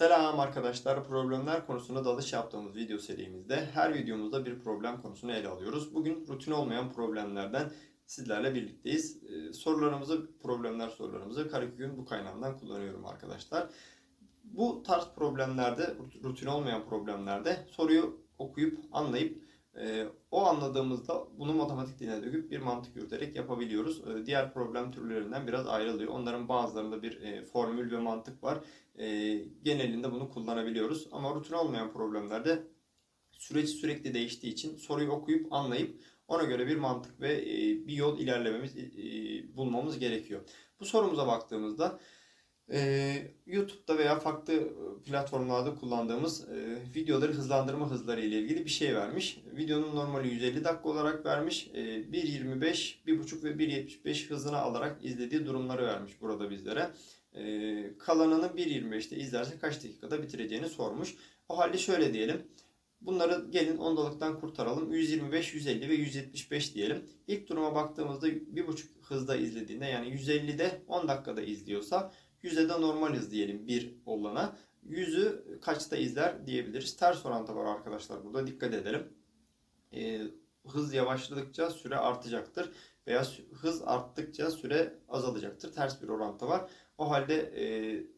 Selam arkadaşlar. Problemler konusunda dalış yaptığımız video serimizde her videomuzda bir problem konusunu ele alıyoruz. Bugün rutin olmayan problemlerden sizlerle birlikteyiz. Ee, sorularımızı, problemler sorularımızı Karaköy'ün bu kaynağından kullanıyorum arkadaşlar. Bu tarz problemlerde, rutin olmayan problemlerde soruyu okuyup anlayıp e, anladığımızda bunu matematik diline döküp bir mantık yürüterek yapabiliyoruz. E, diğer problem türlerinden biraz ayrılıyor. Onların bazılarında bir e, formül ve mantık var. E, genelinde bunu kullanabiliyoruz. Ama rutin olmayan problemlerde süreç sürekli değiştiği için soruyu okuyup anlayıp ona göre bir mantık ve e, bir yol ilerlememiz, e, bulmamız gerekiyor. Bu sorumuza baktığımızda ee, YouTube'da veya farklı e, platformlarda kullandığımız e, videoları hızlandırma hızları ile ilgili bir şey vermiş. Videonun normali 150 dakika olarak vermiş. E, 1.25, 1.5 ve 1.75 hızına alarak izlediği durumları vermiş burada bizlere. E, kalanını 1.25'te izlerse kaç dakikada bitireceğini sormuş. O halde şöyle diyelim. Bunları gelin ondalıktan kurtaralım. 125, 150 ve 175 diyelim. İlk duruma baktığımızda 1.5 hızda izlediğinde yani 150'de 10 dakikada izliyorsa 100'e de normal hız diyelim 1 olana. 100'ü kaçta izler diyebiliriz. Ters orantı var arkadaşlar burada dikkat edelim. Ee, hız yavaşladıkça süre artacaktır. Veya hız arttıkça süre azalacaktır. Ters bir orantı var. O halde e,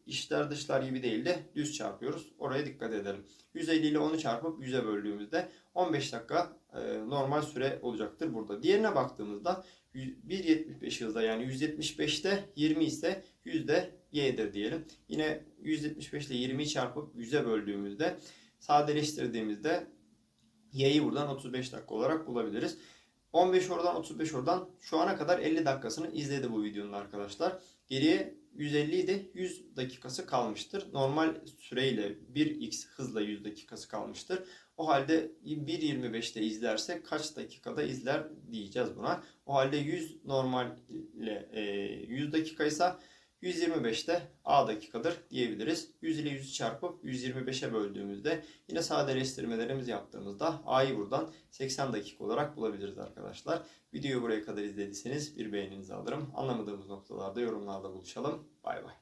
işler dışlar gibi değil de düz çarpıyoruz. Oraya dikkat edelim. 150 ile 10'u çarpıp 100'e böldüğümüzde 15 dakika e, normal süre olacaktır burada. Diğerine baktığımızda 1.75 hızda yani 175'te 20 ise 100'de y'dir diyelim. Yine 175 ile 20'yi çarpıp 100'e böldüğümüzde sadeleştirdiğimizde y'yi buradan 35 dakika olarak bulabiliriz. 15 oradan 35 oradan şu ana kadar 50 dakikasını izledi bu videonun arkadaşlar. Geriye 150 idi 100 dakikası kalmıştır. Normal süreyle 1x hızla 100 dakikası kalmıştır. O halde 1.25'te izlerse kaç dakikada izler diyeceğiz buna. O halde 100 normal ile 100 dakikaysa 125'te A dakikadır diyebiliriz. 100 ile 100'ü çarpıp 125'e böldüğümüzde yine sadeleştirmelerimizi yaptığımızda A'yı buradan 80 dakika olarak bulabiliriz arkadaşlar. Videoyu buraya kadar izlediyseniz bir beğeninizi alırım. Anlamadığımız noktalarda yorumlarda buluşalım. Bay bay.